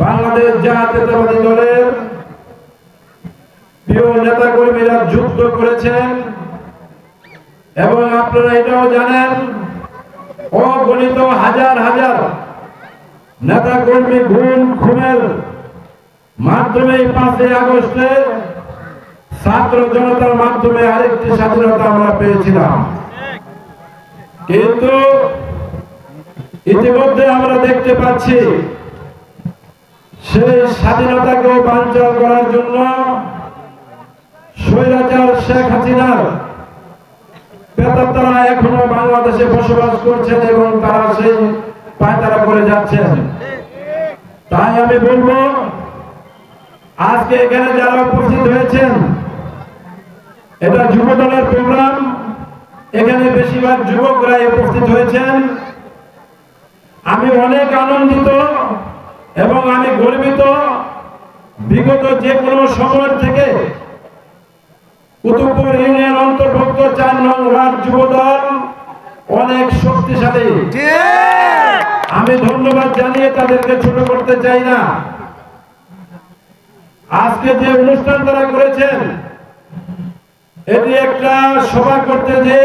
বাংলাদেশ জাতীয়তাবাদী দলের প্রিয় নেতা কর্মীরা যুদ্ধ করেছেন এবং আপনারা এটাও জানেন, অগণিত হাজার হাজার নেতা কর্মী গুণ খুনের মাধ্যমে পাঁচই আগস্টে ছাত্র জনতার মাধ্যমে আরেকটি স্বাধীনতা আমরা পেয়েছিলাম। কিন্তু ইতিমধ্যে আমরা দেখতে পাচ্ছি সেই স্বাধীনতাকেও বাঞ্চাল করার জন্য স্বৈরাচার শেখ হাসিনার তারা এখনও বাংলাদেশে বসবাস করছেন এবং তারা সেই পায়তারা করে যাচ্ছেন। তাই আমি বলব, আজকে এখানে যারা উপস্থিত হয়েছেন, এটা যুব দলের প্রোগ্রাম, এখানে বেশিরভাগ যুবকরাই উপস্থিত হয়েছেন। আমি অনেক আনন্দিত এবং আমি গর্বিত বিগত যে কোনো সময় থেকে কুতুবপুর ইউনিয়ন অন্তর্ভুক্ত চার নং ওয়ার্ড যুব দল অনেক শক্তিশালী। আমি ধন্যবাদ জানিয়ে তাদেরকে ছোট করতে চাই না। আজকে যে অনুষ্ঠান তারা করেছেন এটি একটা সভা করতে যে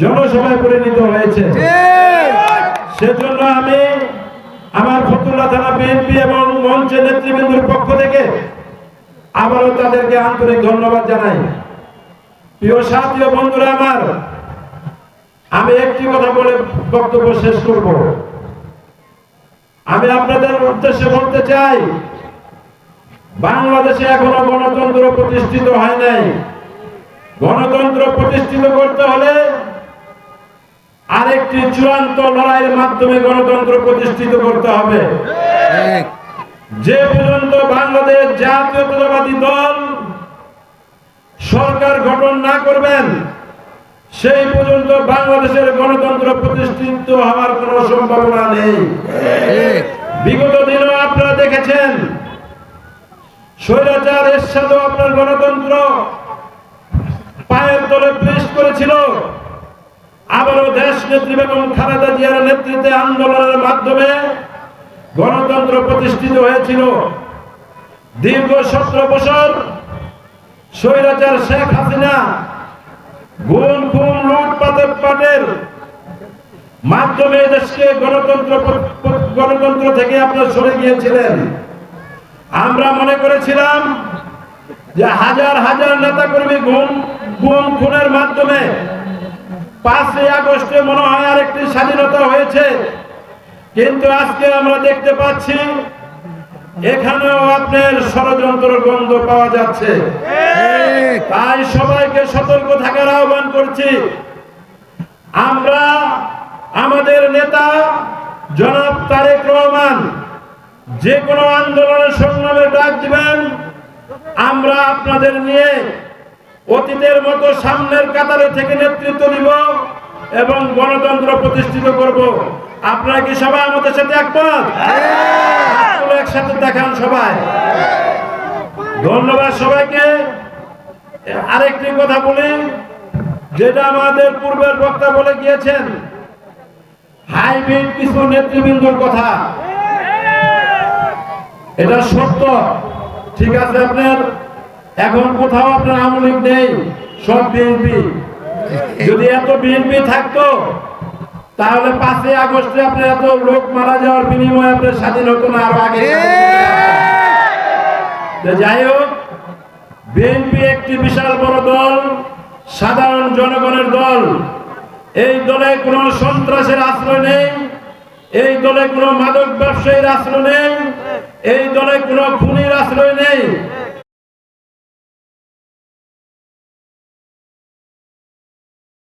জনসভায় পরিণত হয়েছে। সেজন্য আমি আমার ফতুল্লা থানা বিএনপি এবং মঞ্চের নেতৃবৃন্দের পক্ষ থেকে আবারও তাদেরকে আন্তরিক ধন্যবাদ জানাই। প্রিয় সাথী বন্ধুরা আমার, আমি একটি কথা বলে বক্তব্য শেষ করব। আমি আপনাদের উদ্দেশ্যে বলতে চাই, বাংলাদেশে এখনও গণতন্ত্র প্রতিষ্ঠিত হয় নাই। গণতন্ত্র প্রতিষ্ঠিত করতে হলে আরেকটি চূড়ান্ত লড়াইয়ের মাধ্যমে গণতন্ত্র প্রতিষ্ঠিত করতে হবে। যে পর্যন্ত বাংলাদেশ জাতীয়তাবাদী দল সরকার গঠন না করবেন সেই পর্যন্ত বাংলাদেশের গণতন্ত্র প্রতিষ্ঠিত হওয়ার কোনো সম্ভাবনা নেই। বিগত দিনও আপনারা দেখেছেন স্বৈরাচার এর সাথে আপনার গণতন্ত্র পায়ের তলে পেশ করেছিল। আবারও দেশ নেত্রী বেগম খালেদা জিয়ার নেতৃত্বে আন্দোলনের মাধ্যমে গণতন্ত্র প্রতিষ্ঠিত হয়েছিল। দীর্ঘ সতেরো বছর স্বৈরাচার শেখ হাসিনা গুণ খুন লুটপাটের পাটের মাধ্যমে দেশকে গণতন্ত্র গণতন্ত্র থেকে আপনার সরে গিয়েছিলেন। আমরা মনে করেছিলাম যে হাজার হাজার নেতা কর্মী গুণ গুণ খুনের মাধ্যমে পাঁচই আগস্টে মনে হয় আরেকটি স্বাধীনতা হয়েছে। কিন্তু আজকে আমরা দেখতে পাচ্ছি, এখানেও আপনার ষড়যন্ত্র গন্ধ পাওয়া যাচ্ছে। তাই সবাইকে সতর্ক থাকার আহ্বান করছি। আমরা, আমাদের নেতা, জনাব তারেক রহমান, যে কোনো আন্দোলনের সংগ্রামে ডাক দিবেন, আমরা আপনাদের নিয়ে অতীতের মতো সামনের কাতারে থেকে নেতৃত্ব দিব এবং গণতন্ত্র প্রতিষ্ঠিত করব। আপনারা কি সবাই আমাদের সাথে একমত? একসাথে দেখান সবাই। ধন্যবাদ সবাইকে। আরেকটি কথা বলি, যেটা আমাদের পূর্বের বক্তা বলে গিয়েছেন হাইব্রিড কিছু নেতৃবৃন্দর কথা। এটা সত্য, ঠিক আছে আপনার? এখন কোথাও আপনার আমলিক নেই, সব বিএনপি। যদি এত বিএনপি থাকতো, তাহলে পাঁচই আগস্টে আপনার এত লোক মারা যাওয়ার বিনিময়ে আপনার স্বাধীন হতো না আরও আগে যাই হোক, বিএনপি একটি বিশাল বড় দল, সাধারণ জনগণের দল। এই দলে কোনো সন্ত্রাসের আশ্রয় নেই, এই দলে কোনো মাদক ব্যবসায়ীর আশ্রয় নেই, এই দলে কোনো খুনির আশ্রয় নেই।